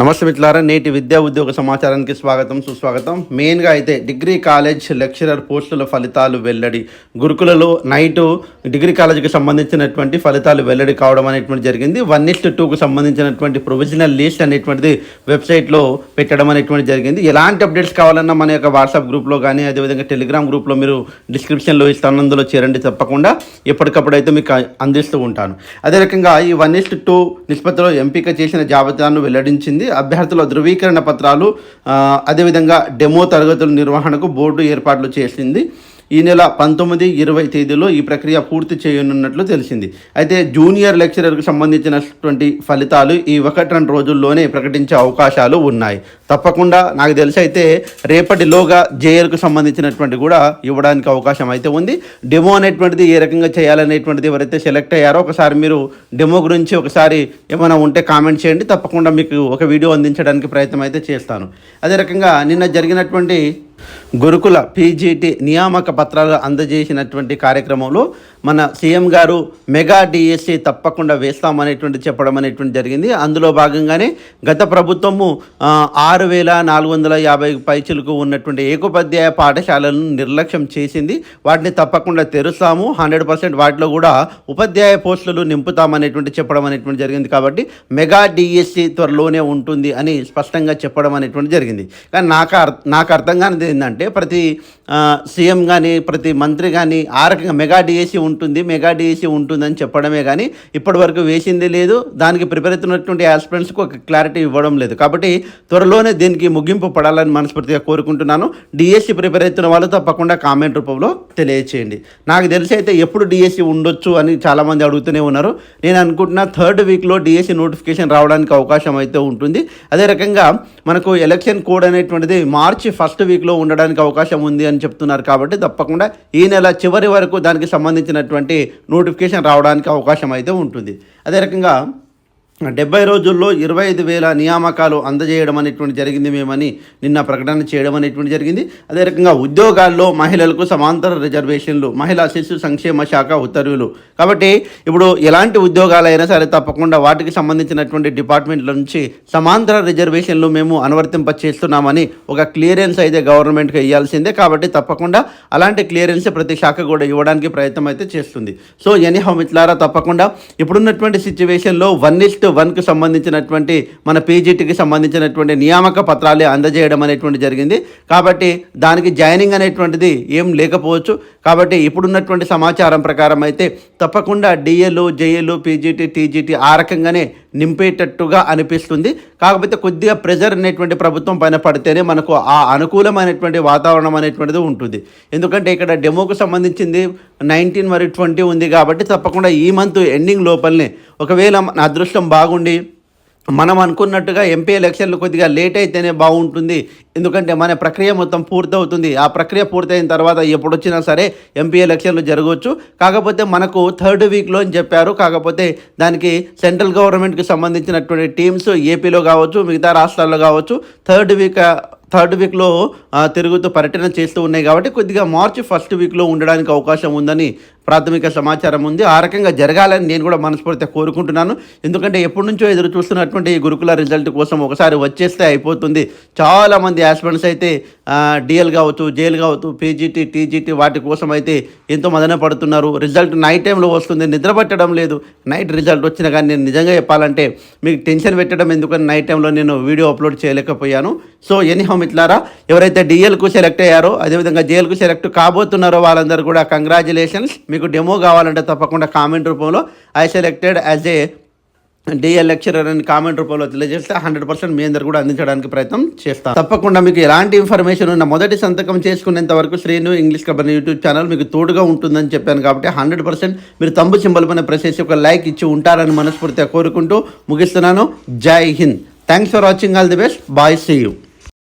నమస్తే మిత్రులారా నేటి విద్యా ఉద్యోగ సమాచారానికి స్వాగతం సుస్వాగతం. మెయిన్గా అయితే డిగ్రీ కాలేజ్ లెక్చరర్ పోస్టుల ఫలితాలు వెల్లడి. గురుకులలో నైటు డిగ్రీ కాలేజీకి సంబంధించినటువంటి ఫలితాలు వెల్లడి కావడం అనేటువంటి జరిగింది. వన్ ఇస్ట్ టూకు సంబంధించినటువంటి ప్రొవిజనల్ లిస్ట్ అనేటువంటిది వెబ్సైట్లో పెట్టడం అనేటువంటి జరిగింది. ఎలాంటి అప్డేట్స్ కావాలన్నా మన యొక్క వాట్సాప్ గ్రూప్లో కానీ అదేవిధంగా టెలిగ్రామ్ గ్రూప్లో మీరు డిస్క్రిప్షన్లో ఇస్తాను అందులో చేరండి తప్పకుండా. ఎప్పటికప్పుడు అయితే మీకు అందిస్తూ ఉంటాను. అదే రకంగా ఈ వన్ ఇస్ట్ టూ నిష్పత్తిలో ఎంపిక చేసిన జాబితాను వెల్లడించింది. అభ్యర్థుల ధృవీకరణ పత్రాలు అదేవిధంగా డెమో తరగతుల నిర్వహణకు బోర్డు ఏర్పాట్లు చేసింది. ఈ నెల పంతొమ్మిది ఇరవై తేదీలో ఈ ప్రక్రియ పూర్తి చేయనున్నట్లు తెలిసింది. అయితే జూనియర్ లెక్చరర్కు సంబంధించినటువంటి ఫలితాలు ఈ ఒకటి రెండు రోజుల్లోనే ప్రకటించే అవకాశాలు ఉన్నాయి. తప్పకుండా నాకు తెలిసి అయితే రేపటిలోగా జేఎల్కు సంబంధించినటువంటి కూడా ఇవ్వడానికి అవకాశం అయితే ఉంది. డెమో అనేటువంటిది ఏ రకంగా చేయాలనేటువంటిది ఎవరైతే సెలెక్ట్ అయ్యారో ఒకసారి మీరు డెమో గురించి ఒకసారి ఏమైనా ఉంటే కామెంట్ చేయండి. తప్పకుండా మీకు ఒక వీడియో అందించడానికి ప్రయత్నం అయితే చేస్తాను. అదే రకంగా నిన్న జరిగినటువంటి గురుకుల పీజీటీ నియామక పత్రాలు అందజేసినటువంటి కార్యక్రమంలో మన సీఎం గారు మెగా డిఎస్సి తప్పకుండా వేస్తామనేటువంటి చెప్పడం అనేటువంటి జరిగింది. అందులో భాగంగానే గత ప్రభుత్వము ఆరు వేల నాలుగు వందల యాభై పైచులకు ఉన్నటువంటి ఏకోపాధ్యాయ పాఠశాలలను నిర్లక్ష్యం చేసింది. వాటిని తప్పకుండా తెరుస్తాము. హండ్రెడ్ పర్సెంట్ వాటిలో కూడా ఉపాధ్యాయ పోస్టులు నింపుతామనేటువంటి చెప్పడం అనేటువంటి జరిగింది కాబట్టి మెగా డిఎస్సి త్వరలోనే ఉంటుంది అని స్పష్టంగా చెప్పడం అనేటువంటి జరిగింది. కానీ నాకు అర్ నాకు అర్థం కానిది ఏంటంటే ప్రతి సీఎం కానీ ప్రతి మంత్రి కానీ ఆ రకంగా మెగా డిఎస్సి ఉంటుంది మెగా డిఎస్సి ఉంటుందని చెప్పడమే కానీ ఇప్పటి వరకు వేసింది లేదు. దానికి ప్రిపేర్ అవుతున్నటువంటి ఆస్పిరెంట్స్కి ఒక క్లారిటీ ఇవ్వడం లేదు. కాబట్టి త్వరలోనే దీనికి ముగింపు పడాలని మనస్ఫూర్తిగా కోరుకుంటున్నాను. డిఎస్సి ప్రిపేర్ అవుతున్న వాళ్ళు తప్పకుండా కామెంట్ రూపంలో తెలియచేయండి. నాకు తెలిసి అయితే ఎప్పుడు డిఎస్సి ఉండొచ్చు అని చాలామంది అడుగుతూనే ఉన్నారు. నేను అనుకుంటున్నా థర్డ్ వీక్లో డిఎస్సి నోటిఫికేషన్ రావడానికి అవకాశం అయితే ఉంటుంది. అదే రకంగా మనకు ఎలక్షన్ కోడ్ అనేటువంటిది మార్చి ఫస్ట్ వీక్లో ఉండడానికి అవకాశం ఉంది అని చెప్తున్నారు కాబట్టి తప్పకుండా ఈ నెల చివరి వరకు దానికి సంబంధించినటువంటి నోటిఫికేషన్ రావడానికి అవకాశం అయితే ఉంటుంది. అదే రకంగా డెబ్బై రోజుల్లో ఇరవై ఐదు వేల నియామకాలు అందజేయడం అనేటువంటి జరిగింది మేమని నిన్న ప్రకటన చేయడం అనేటువంటి జరిగింది. అదే రకంగా ఉద్యోగాల్లో మహిళలకు సమాంతర రిజర్వేషన్లు మహిళా శిశు సంక్షేమ శాఖ ఉత్తర్వులు. కాబట్టి ఇప్పుడు ఎలాంటి ఉద్యోగాలైనా సరే తప్పకుండా వాటికి సంబంధించినటువంటి డిపార్ట్మెంట్ల నుంచి సమాంతర రిజర్వేషన్లు మేము అనువర్తింప చేస్తున్నామని ఒక క్లియరెన్స్ అయితే గవర్నమెంట్కి ఇవ్వాల్సిందే కాబట్టి తప్పకుండా అలాంటి క్లియరెన్స్ ప్రతి శాఖ కూడా ఇవ్వడానికి ప్రయత్నం అయితే చేస్తుంది. సో ఎనీ హౌ మిత్లారా తప్పకుండా ఇప్పుడున్నటువంటి సిచ్యువేషన్లో వన్ ఇస్ట్ వన్కి సంబంధించినటువంటి మన పీజీటీకి సంబంధించినటువంటి నియామక పత్రాలు అందజేయడం అనేటువంటి జరిగింది. కాబట్టి దానికి జాయినింగ్ అనేటువంటిది ఏం లేకపోవచ్చు. కాబట్టి ఇప్పుడున్నటువంటి సమాచారం ప్రకారం అయితే తప్పకుండా డిఎల్ జేఎల్ పీజీటీ టీజీటీ ఆ రకంగానే నింపేటట్టుగా అనిపిస్తుంది. కాకపోతే కొద్దిగా ప్రెజర్ అనేటువంటి ప్రభుత్వం పైన పడితేనే మనకు ఆ అనుకూలమైనటువంటి వాతావరణం అనేటువంటిది ఉంటుంది. ఎందుకంటే ఇక్కడ డెమోకు సంబంధించింది నైన్టీన్ మరియు ట్వంటీ ఉంది కాబట్టి తప్పకుండా ఈ మంత్ ఎండింగ్ లోపలనే. ఒకవేళ నా అదృష్టం బాగుండి మనం అనుకున్నట్టుగా ఎంపీ ఎలక్షన్లు కొద్దిగా లేట్ అయితేనే బాగుంటుంది. ఎందుకంటే మన ప్రక్రియ మొత్తం పూర్తవుతుంది. ఆ ప్రక్రియ పూర్తయిన తర్వాత ఎప్పుడు వచ్చినా సరే ఎంపీ ఎలక్షన్లు జరగవచ్చు. కాకపోతే మనకు థర్డ్ వీక్లో అని చెప్పారు. కాకపోతే దానికి సెంట్రల్ గవర్నమెంట్కి సంబంధించినటువంటి టీమ్స్ ఏపీలో కావచ్చు మిగతా రాష్ట్రాల్లో కావచ్చు థర్డ్ వీక్ థర్డ్ వీక్లో తిరుగుతూ పర్యటన చేస్తూ ఉన్నాయి కాబట్టి కొద్దిగా మార్చి ఫస్ట్ వీక్లో ఉండడానికి అవకాశం ఉందని ప్రాథమిక సమాచారం ఉంది. ఆ రకంగా జరగాలని నేను కూడా మనస్ఫూర్తిగా కోరుకుంటున్నాను. ఎందుకంటే ఎప్పటి నుంచో ఎదురు చూస్తున్నటువంటి ఈ గురుకుల రిజల్ట్ కోసం ఒకసారి వచ్చేస్తే అయిపోతుంది. చాలామంది ఆస్పిరెంట్స్ అయితే డిఎల్ కావచ్చు జేఎల్ కావచ్చు పీజీటీ టీజీటీ వాటి కోసం అయితే ఎంతో మదన పడుతున్నారు. రిజల్ట్ నైట్ టైంలో వస్తుంది. నిద్ర పట్టడం లేదు. నైట్ రిజల్ట్ వచ్చినా కానీ నేను నిజంగా చెప్పాలంటే మీకు టెన్షన్ పెట్టడం ఎందుకని నైట్ టైంలో నేను వీడియో అప్లోడ్ చేయలేకపోయాను. సో ఎనీహోమ్ ఇట్లారా ఎవరైతే డిఎల్కు సెలెక్ట్ అయ్యారో అదేవిధంగా జేఎల్కు సెలెక్ట్ కాబోతున్నారో వాళ్ళందరూ కూడా కంగ్రాచులేషన్స్. మీకు డెమో కావాలంటే తప్పకుండా కామెంట్ రూపంలో I selected as a DL lecturer అని కామెంట్ రూపంలో తెలియజేస్తే హండ్రెడ్ పర్సెంట్ మీ అందరు కూడా అందించడానికి ప్రయత్నం చేస్తాను తప్పకుండా మీకు ఎలాంటి ఇన్ఫర్మేషన్ ఉన్న మొదటి సంతకం చేసుకునేంత వరకు Srinu English Khabar YouTube channel మీకు తోడుగా ఉంటుందని చెప్పాను కాబట్టి హండ్రెడ్ పర్సెంట్ మీరు తంబు సింబల్ పైన ప్రెస్ చేసి ఒక లైక్ ఇచ్చి ఉంటారని మనస్ఫూర్తిగా కోరుకుంటూ ముగిస్తున్నాను. జై Hind. Thanks for watching all the best bye see you